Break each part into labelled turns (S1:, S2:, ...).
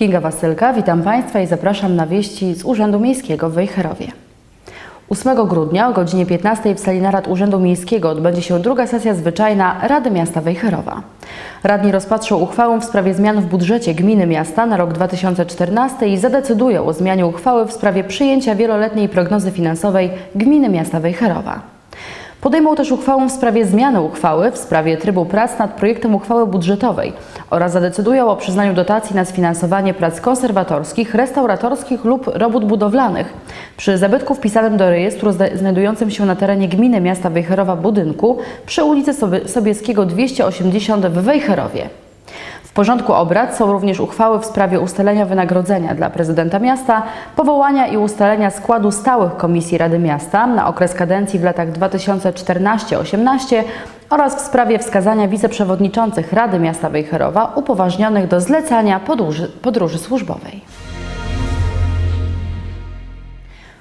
S1: Kinga Wasylka, witam Państwa i zapraszam na wieści z Urzędu Miejskiego w Wejherowie. 8 grudnia o godzinie 15 w sali narad Urzędu Miejskiego odbędzie się druga sesja zwyczajna Rady Miasta Wejherowa. Radni rozpatrzą uchwałę w sprawie zmian w budżecie gminy miasta na rok 2014 i zadecydują o zmianie uchwały w sprawie przyjęcia wieloletniej prognozy finansowej gminy miasta Wejherowa. Podejmą też uchwałę w sprawie zmiany uchwały w sprawie trybu prac nad projektem uchwały budżetowej oraz zadecydują o przyznaniu dotacji na sfinansowanie prac konserwatorskich, restauratorskich lub robót budowlanych przy zabytku wpisanym do rejestru znajdującym się na terenie gminy miasta Wejherowa budynku przy ulicy Sobie- Sobieskiego 280 w Wejherowie. W porządku obrad są również uchwały w sprawie ustalenia wynagrodzenia dla prezydenta miasta, powołania i ustalenia składu stałych komisji Rady Miasta na okres kadencji w latach 2014-18 oraz w sprawie wskazania wiceprzewodniczących Rady Miasta Wejherowa upoważnionych do zlecania podróży, podróży służbowej.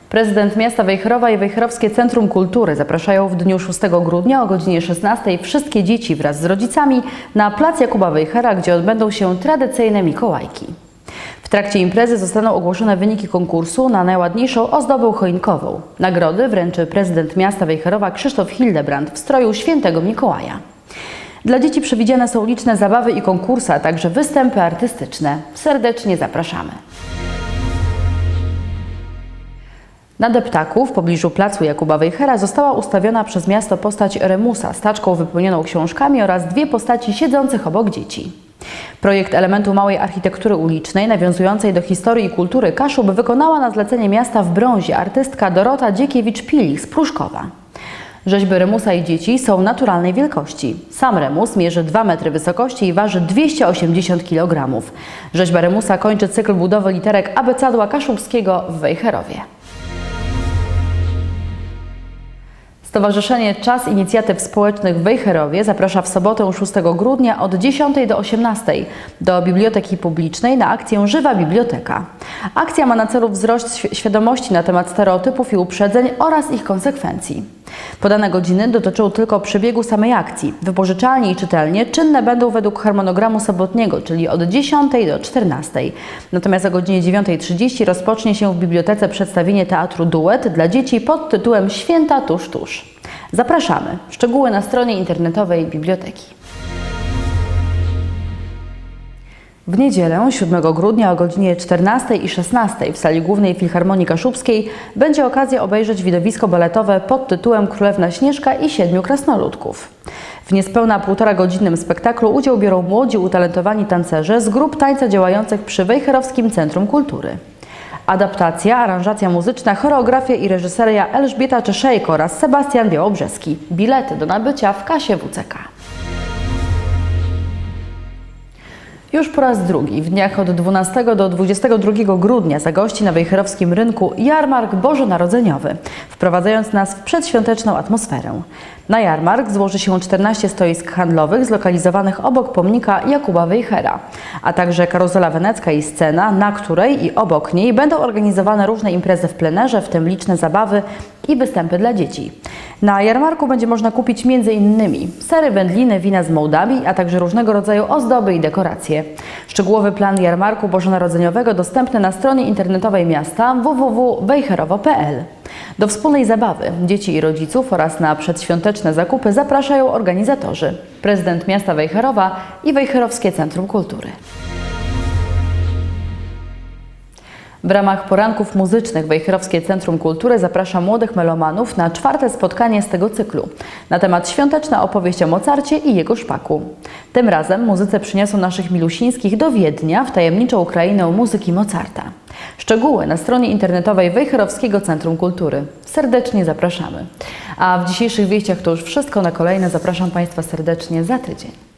S1: Prezydent miasta Wejherowa i Wejherowskie Centrum Kultury zapraszają w dniu 6 grudnia o godzinie 16 wszystkie dzieci wraz z rodzicami na plac Jakuba Wejhera, gdzie odbędą się tradycyjne Mikołajki. W trakcie imprezy zostaną ogłoszone wyniki konkursu na najładniejszą ozdobę choinkową. Nagrody wręczy prezydent miasta Wejherowa Krzysztof Hildebrand w stroju świętego Mikołaja. Dla dzieci przewidziane są liczne zabawy i konkursy, a także występy artystyczne. Serdecznie zapraszamy. Na deptaku w pobliżu placu Jakuba Wejhera została ustawiona przez miasto postać Remusa z taczką wypełnioną książkami oraz dwie postaci siedzących obok dzieci. Projekt elementu małej architektury ulicznej nawiązującej do historii i kultury Kaszub wykonała na zlecenie miasta w brązie artystka Dorota Dziekiewicz-Pilich z Pruszkowa. Rzeźby Remusa i dzieci są naturalnej wielkości. Sam Remus mierzy 2 metry wysokości i waży 280 kg. Rzeźba Remusa kończy cykl budowy literek abecadła kaszubskiego w Wejherowie. Stowarzyszenie Czas Inicjatyw Społecznych w Wejherowie zaprasza w sobotę 6 grudnia od 10 do 18 do Biblioteki Publicznej na akcję Żywa Biblioteka. Akcja ma na celu wzrost świ- świadomości na temat stereotypów i uprzedzeń oraz ich konsekwencji. Podane godziny dotyczą tylko przebiegu samej akcji. Wypożyczalnie i czytelnie czynne będą według harmonogramu sobotniego, czyli od 10 do 14. Natomiast o godzinie 9.30 rozpocznie się w bibliotece przedstawienie teatru Duet dla dzieci pod tytułem Święta tuż tuż. Zapraszamy. Szczegóły na stronie internetowej biblioteki. W niedzielę 7 grudnia o godzinie 14 i 16 w sali głównej Filharmonii Kaszubskiej będzie okazja obejrzeć widowisko baletowe pod tytułem Królewna Śnieżka i Siedmiu Krasnoludków. W niespełna półtora godzinnym spektaklu udział biorą młodzi, utalentowani tancerze z grup tańca działających przy Wejherowskim Centrum Kultury. Adaptacja, aranżacja muzyczna, choreografia i reżyseria Elżbieta Czeszejko oraz Sebastian Białobrzeski. Bilety do nabycia w kasie WCK. Już po raz drugi w dniach od 12 do 22 grudnia zagości na Wejherowskim Rynku jarmark bożonarodzeniowy, wprowadzając nas w przedświąteczną atmosferę. Na jarmark złoży się 14 stoisk handlowych zlokalizowanych obok pomnika Jakuba Wejhera, a także karuzela wenecka i scena, na której i obok niej będą organizowane różne imprezy w plenerze, w tym liczne zabawy i występy dla dzieci. Na jarmarku będzie można kupić m.in. sery, wędliny, wina z Mołdawii, a także różnego rodzaju ozdoby i dekoracje. Szczegółowy plan jarmarku bożonarodzeniowego dostępny na stronie internetowej miasta www.wejherowo.pl. Do wspólnej zabawy dzieci i rodziców oraz na przedświąteczne zakupy zapraszają organizatorzy, prezydent miasta Wejherowa i Wejherowskie Centrum Kultury. W ramach poranków muzycznych Wejherowskie Centrum Kultury zaprasza młodych melomanów na czwarte spotkanie z tego cyklu na temat świąteczna opowieść o Mozarcie i jego szpaku. Tym razem muzyce przyniosą naszych milusińskich do Wiednia w tajemniczą krainę muzyki Mozarta. Szczegóły na stronie internetowej Wejherowskiego Centrum Kultury. Serdecznie zapraszamy. A w dzisiejszych wieściach to już wszystko. Na kolejne zapraszam Państwa serdecznie za tydzień.